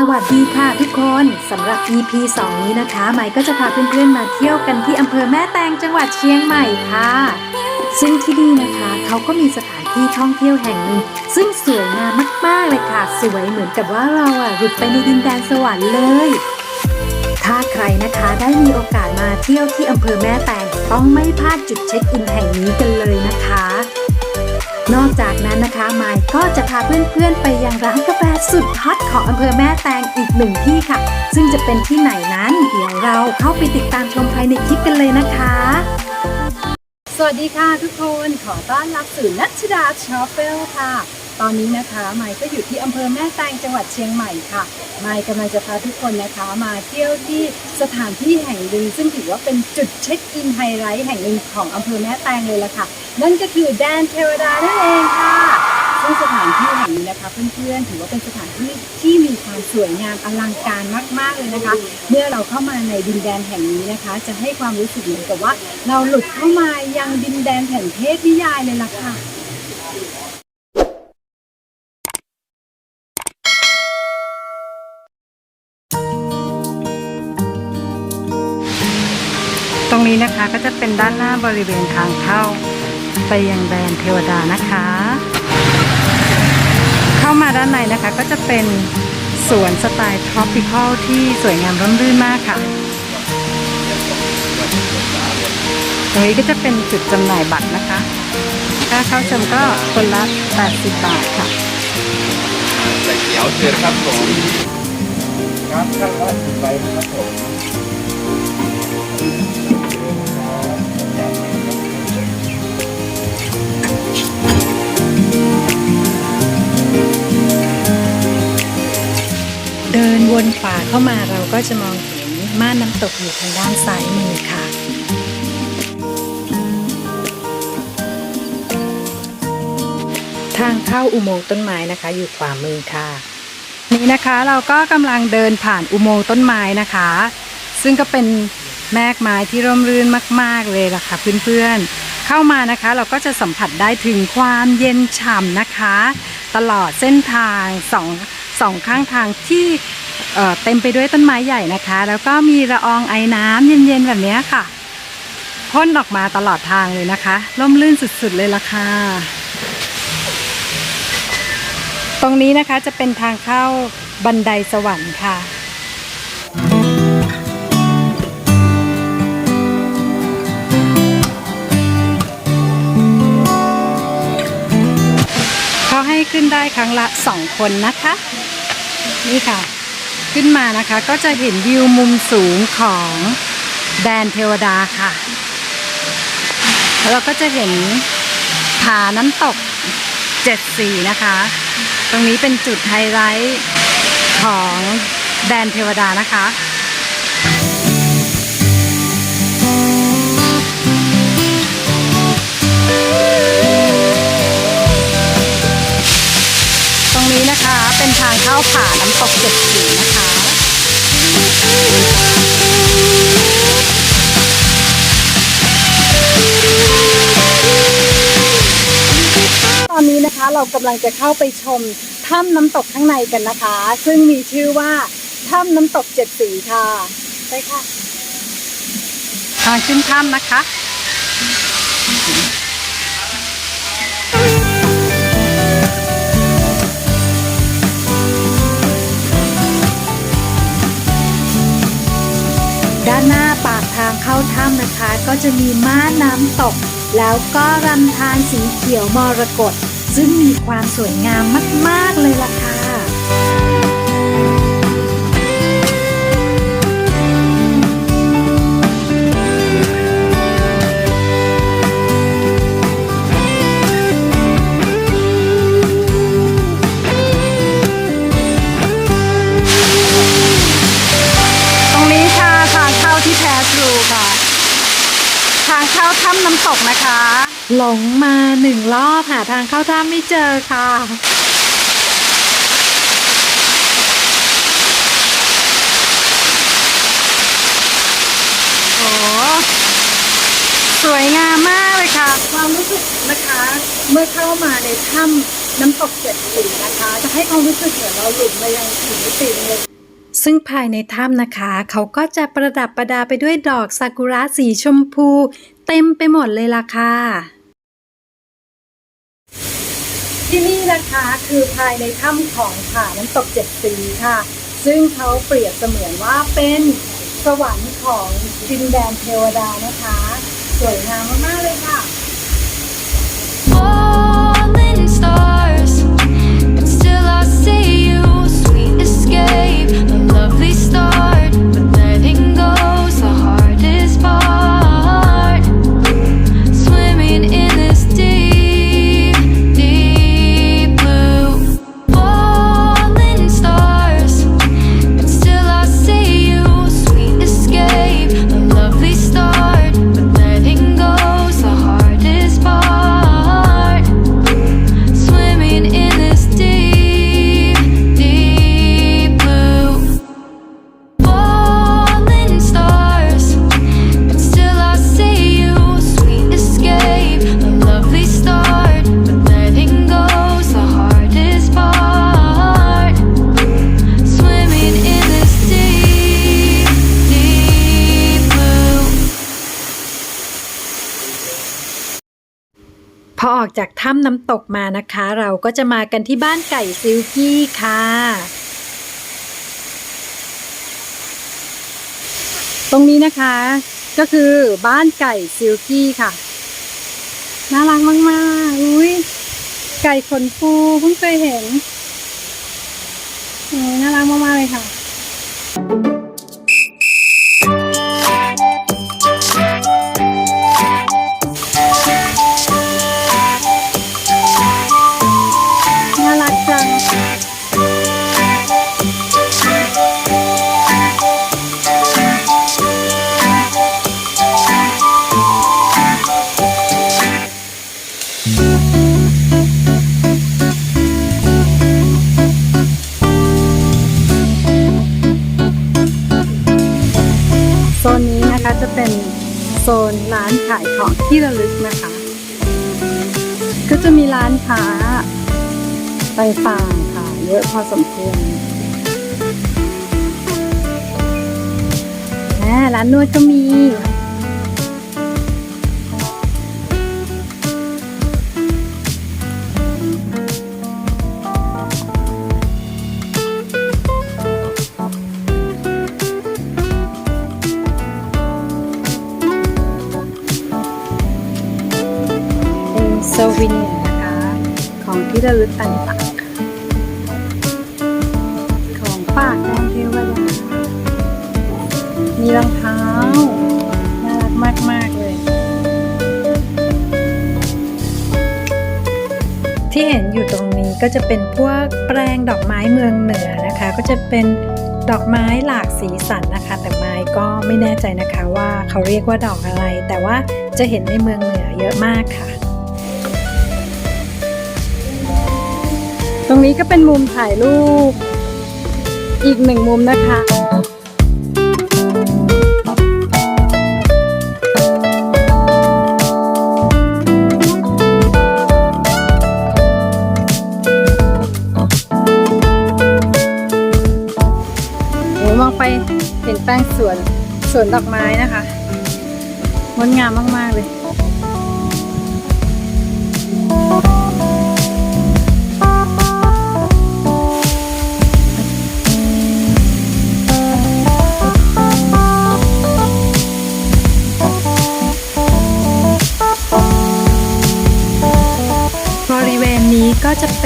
สวัสดีค่ะทุกคนสำหรับ EP 2 นี้นะคะใหม่ก็จะพาเพื่อนๆมาเที่ยวกันที่อำเภอแม่แตงจังหวัดเชียงใหม่ค่ะ ซึ่งที่นี่นะคะเขาก็มีสถานที่ท่องเที่ยวแห่งหนึ่งซึ่งสวยงามมากๆเลยค่ะ สวยเหมือนกับว่าเราอะหลุดไปในดินแดนสวรรค์เลย ถ้าใครนะคะได้มีโอกาสมาเที่ยวที่อำเภอแม่แตงต้องไม่พลาดจุดเช็คอินแห่งนี้กันเลยนะคะ นั้นนะคะไมค์ก็จะพาเพื่อนๆ ไปยังร้านกาแฟสุดฮอตของอำเภอแม่แตงอีกหนึ่งที่ค่ะ ซึ่งจะเป็นที่ไหนนั้น เดี๋ยวเราเข้าไปติดตามชมภายในคลิปกันเลยนะคะ สวัสดีค่ะทุกคนขอต้อนรับสู่นัชดาชอปเปลค่ะ ตอนนี้นะคะไมค์ก็อยู่ที่อำเภอแม่แตงจังหวัดเชียงใหม่ค่ะไมค์กำลังจะพาทุกคนนะคะมาเที่ยวที่สถานที่แห่งหนึ่งซึ่งถือว่าเป็นจุดเช็คอินไฮไลท์แห่งหนึ่งของอำเภอแม่แตงเลยล่ะค่ะ นั่นก็คือแดนเทวดานั่นเองค่ะซึ่งสถานที่แห่งนี้นะคะเพื่อนๆถือว่าเป็นสถานที่ที่มีความสวยงามอลังการมากๆเลยนะคะ เมื่อเราเข้ามาในดินแดนแห่งนี้นะคะ จะให้ความรู้สึกเหมือนกับว่า เราหลุดเข้ามายังดินแดนแห่งเทพนิยายเลยล่ะค่ะ นี้นะคะก็จะเป็นด้านหน้าบริเวณทางเข้า ไปยังแดนเทวดานะคะ เข้ามาด้านในนะคะก็จะเป็นสวนสไตล์ทรอปิคอลที่สวยงามร่มรื่นมากค่ะ ตรงนี้ก็จะเป็นจุดจำหน่ายบัตรนะคะค่าเข้าชมก็คนละ 80 บาทค่ะใส่เขียวเชิญครับผมครับท่านละสิบใบครับผม เดินวนป่าเข้ามาเราก็จะมองเห็นม่านน้ำตกอยู่ทางด้านซ้ายมือค่ะ ทางเข้าอุโมงค์ต้นไม้นะคะ อยู่ขวามือค่ะ นี่นะคะเราก็กำลังเดินผ่านอุโมงค์ต้นไม้นะคะ ซึ่งก็เป็นแมกไม้ที่ร่มรื่นมาก ๆ เลยล่ะค่ะเพื่อนๆ เข้ามานะคะเราก็จะสัมผัสได้ถึงความเย็นฉ่ำนะคะ ตลอดเส้นทางสอง สองข้างทางที่เเต็มไปด้วยต้นไม้ใหญ่นะคะ แล้วก็มีละอองไอ้น้ำเย็นๆแบบนี้ค่ะพ่นออกมาตลอดทางเลยนะคะร่มรื่นสุดๆเลยล่ะค่ะ ตรงนี้นะคะจะเป็นทางเข้าบันไดสวรรค์ค่ะ ได้ครั้งละสองคนนะคะ นี่ค่ะ ขึ้นมานะคะก็จะเห็นวิวมุมสูงของแดนเทวดาค่ะ แล้วเราก็จะเห็นผาน้ำตกเจ็ดสีนะคะ ตรงนี้เป็นจุดไฮไลท์ของแดนเทวดานะคะางเข้าผาน้ำตกเจ็ดสีนะคะตอนนี้นะคะเรากำลังจะเข้าไปชมถ้ำน้ำตกข้างในกันนะคะ ซึ่งมีชื่อว่าถ้ำน้ำตกเจ็ดสีค่ะ ไปค่ะทางขึ้นถ้ำนะคะ ด้านหน้าปากทางเข้าถ้ำนะคะ ก็จะมีม่านน้ำตก แล้วก็รำธารสีเขียวมรกตซึ่งมีความสวยงามมาก ๆ เลยล่ะค่ะ หลงมาหนึ่งรอบหาทางเข้าถ้ำไม่เจอค่ะโอ้สวยงามมากเลยค่ะ ความรู้สึกนะคะ เมื่อเข้ามาในถ้ำน้ำตกเจ็ดสีนะคะ จะให้ความรู้สึกเหมือนเราหลุดมายังอีกมิติหนึ่งเลยซึ่งภายในถ้ำนะคะ เขาก็จะประดับประดาไปด้วยดอกซากุระสีชมพู เต็มไปหมดเลยล่ะค่ะ ที่นี่นะคะคือภายในถ้ำของผาน้ำตกเจ็ดสีค่ะ ซึ่งเขาเปรียบเสมือนว่าเป็นสวรรค์ของดินแดนเทวดานะคะ สวยงามมากๆเลยค่ะ falling stars, but still I see you. Sweet escape, ออกจากถ้ำน้ำตกมานะคะ เราก็จะมากันที่บ้านไก่ซิลกี้ค่ะ ตรงนี้นะคะ ก็คือบ้านไก่ซิลกี้ค่ะ น่ารักมากๆอุ้ยไก่ขนฟูเพิ่งเคยเห็นโอ้ยน่ารักมากๆเลยค่ะ โซนร้านขายของที่ระลึกนะคะ ก็จะมีร้านค้าต่างๆค่ะ เยอะพอสมควรแหมร้านนวดก็มี ระลึกต่างๆ ของฝากแทนเทวดา มีรองเท้า น่ารักมาก ๆ เลย ที่เห็นอยู่ตรงนี้ก็จะเป็นพวกแปลงดอกไม้เมืองเหนือนะคะ ก็จะเป็นดอกไม้หลากสีสันนะคะ แต่ไม้ก็ไม่แน่ใจนะคะว่าเขาเรียกว่าดอกอะไร แต่ว่าจะเห็นในเมืองเหนือเยอะมากค่ะ ตรงนี้ก็เป็นมุมถ่ายรูป อีกหนึ่งมุมนะคะโอ้มองไปเห็นแป้งสวนสวนดอกไม้นะคะงดงามมาก ๆ เลย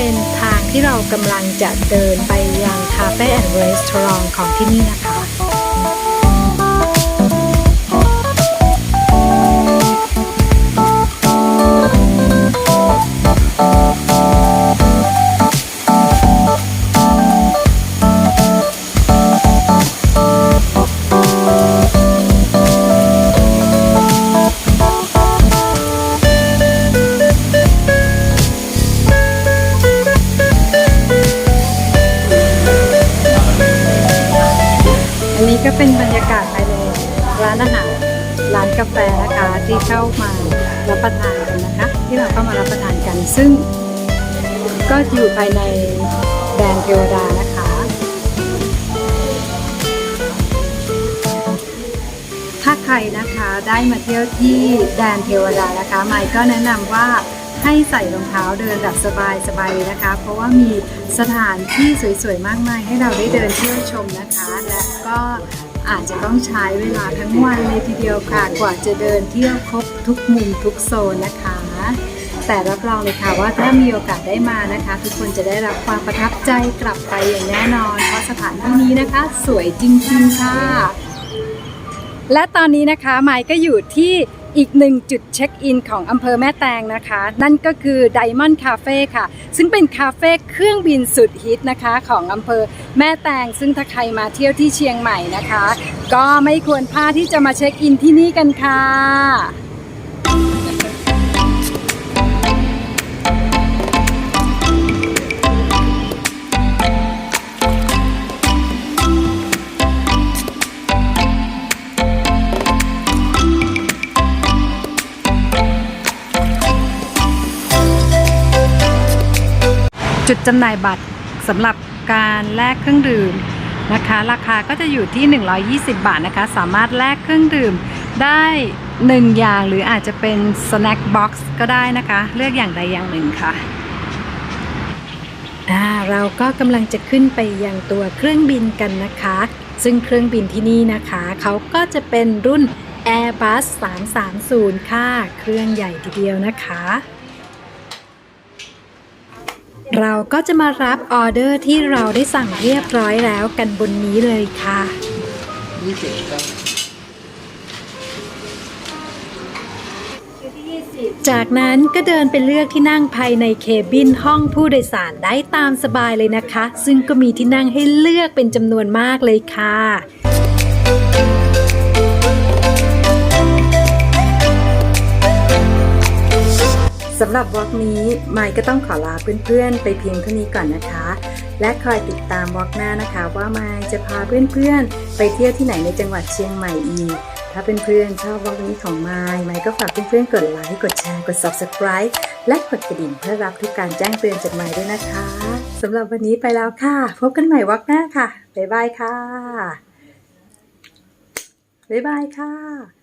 เป็นทางที่เรากำลังจะเดินไปยังคาเฟ่แอนด์รีสอร์ทของที่นี่นะคะ นี้ก็เป็นบรรยากาศภายในร้านอาหารร้านกาแฟนะคะที่เข้ามารับประทานกันนะคะ ที่เราเข้ามารับประทานกัน ซึ่งก็อยู่ภายในแดนเทวดานะคะ ถ้าใครนะคะได้มาเที่ยวที่แดนเทวดานะคะ ไมค์ก็แนะนำว่า ให้ใส่รองเท้าเดินแบบสบายๆเลยนะคะ เพราะว่ามีสถานที่สวยๆ มากมายให้เราได้เดินเที่ยวชมนะคะ และก็อาจจะต้องใช้เวลาทั้งวันเลยทีเดียวค่ะ กว่าจะเดินเที่ยวครบทุกมุมทุกโซนนะคะ แต่รับรองเลยค่ะว่าถ้ามีโอกาสได้มานะคะ ทุกคนจะได้รับความประทับใจกลับไปอย่างแน่นอน เพราะสถานที่นี้นะคะ สวยจริงๆค่ะ และตอนนี้นะคะไมค์ก็อยู่ที่ อีกหนึ่งจุดเช็คอินของอำเภอแม่แตงนะคะ นั่นก็คือ Diamond Cafe ค่ะ ซึ่งเป็นคาเฟ่เครื่องบินสุดฮิตนะคะของอำเภอแม่แตง ซึ่งถ้าใครมาเที่ยวที่เชียงใหม่นะคะ ก็ไม่ควรพลาดที่จะมาเช็คอินที่นี่กันค่ะ จุดจำหน่ายบัตรสำหรับการแลกเครื่องดื่มนะคะ ราคาก็จะอยู่ที่ 120 บาทนะคะ สามารถแลกเครื่องดื่มได้ 1 อย่างหรืออาจจะเป็นสแน็คบ็อกซ์ก็ได้นะคะ เลือกอย่างใดอย่างหนึ่งค่ะอ่าเราก็กำลังจะขึ้นไปยังตัวเครื่องบินกันนะคะ ซึ่งเครื่องบินที่นี่นะคะ เขาก็จะเป็นรุ่น Airbus 330 ค่ะ เครื่องใหญ่ทีเดียวนะคะ เราก็จะมารับออเดอร์ที่เราได้สั่งเรียบร้อยแล้วกันบนนี้เลยค่ะยี่สิบครับจากนั้นก็เดินไปเลือกที่นั่งภายในเคบินห้องผู้โดยสารได้ตามสบายเลยนะคะ ซึ่งก็มีที่นั่งให้เลือกเป็นจำนวนมากเลยค่ะ สำหรับวอล์กนี้ไมค์ก็ต้องขอลาเพื่อนๆ ไปเพียงเท่านี้ก่อนนะคะ และคอยติดตามวอล์กหน้านะคะ ว่าไมค์จะพาเพื่อนๆ ไปเที่ยวที่ไหนในจังหวัดเชียงใหม่อีก ถ้าเพื่อนๆชอบวอล์กนี้ของไมค์ไมค์ก็ฝากเพื่อนๆ กดไลค์ กดแชร์ กด subscribe และกดกระดิ่งเพื่อรับทุกการแจ้งเตือนจากไมค์ด้วยนะคะสำหรับวันนี้ไปแล้วค่ะ พบกันใหม่วอล์กหน้าค่ะบ๊ายบายค่ะบ๊ายบายค่ะ